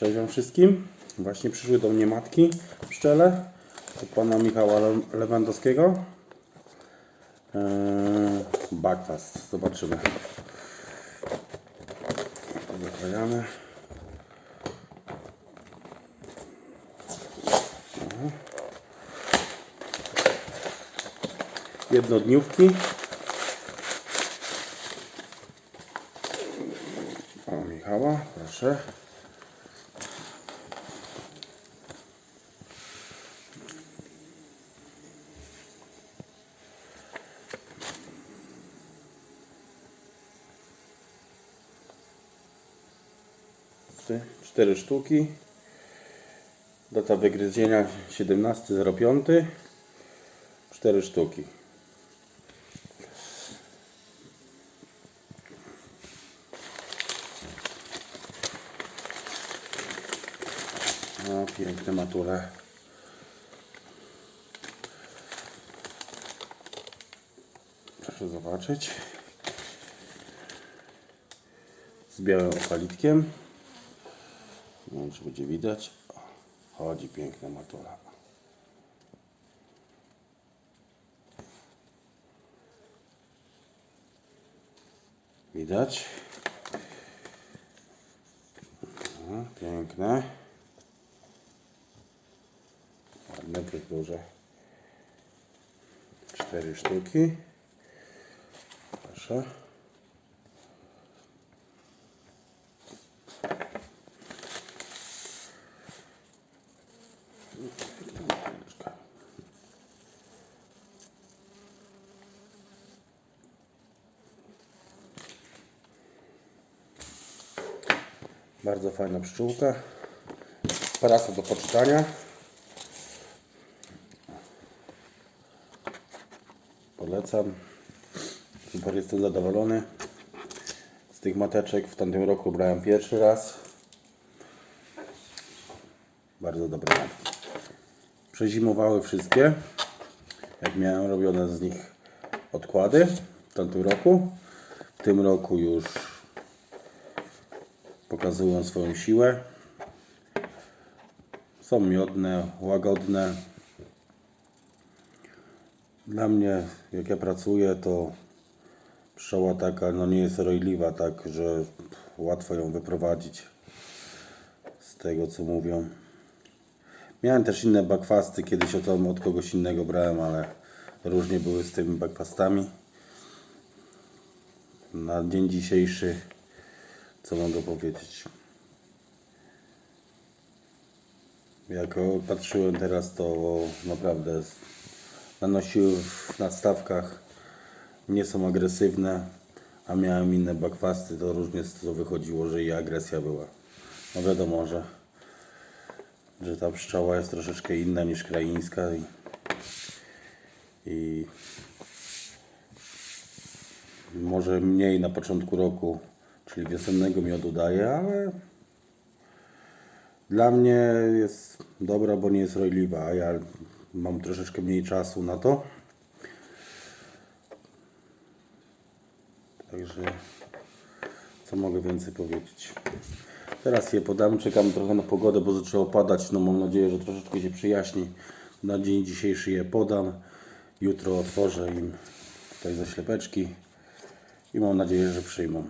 Cześć Wam wszystkim. Właśnie przyszły do mnie matki pszczele od pana Michała Le- Lewandowskiego. Eee, Backfast. Zobaczymy. Zaklejamy. No. Jednodniówki. O Michała, proszę. Czty- Cztery sztuki. Data wygryzienia 17.05. Cztery sztuki. No, piękne matule. Proszę zobaczyć. Z białym opalitkiem. Nie wiem, czy będzie widać. Chodzi piękna matura. Widać? No, piękne. Ładne, duże. Cztery sztuki. Proszę. Bardzo fajna pszczółka. Prasa do poczytania. Polecam. Super jestem zadowolony. Z tych mateczek w tamtym roku brałem pierwszy raz. Bardzo dobre matki. Przezimowały wszystkie. Jak miałem robione z nich odkłady w tamtym roku. W tym roku już pokazują swoją siłę. Są miodne, łagodne. Dla mnie, jak ja pracuję, to pszczoła taka no nie jest rojliwa, tak, że łatwo ją wyprowadzić z tego, co mówią. Miałem też inne bakwasty, kiedyś o to od kogoś innego brałem, ale różnie były z tymi bakwastami. Na dzień dzisiejszy, co mogę powiedzieć? Jak patrzyłem teraz, to naprawdę nanosiły w nadstawkach nie są agresywne, a miałem inne bakwasty, to różnie z to wychodziło, że i agresja była. No wiadomo, że, że ta pszczoła jest troszeczkę inna niż kraińska i, i może mniej na początku roku, czyli wiosennego miodu daje, ale dla mnie jest dobra, bo nie jest rojliwa, a ja mam troszeczkę mniej czasu na to. Także co mogę więcej powiedzieć? Teraz je podam, czekam trochę na pogodę, bo zaczęło padać. No mam nadzieję, że troszeczkę się przyjaśni. Na dzień dzisiejszy je podam. Jutro otworzę im tutaj zaślepeczki i mam nadzieję, że przyjmą.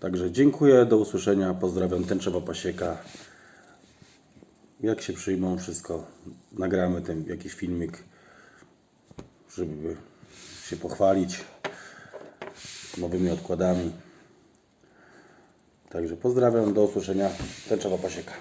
Także dziękuję, do usłyszenia, pozdrawiam, tęczowa pasieka. Jak się przyjmą wszystko, nagramy ten jakiś filmik, żeby się pochwalić nowymi odkładami. Także pozdrawiam, do usłyszenia, tęczowa pasieka.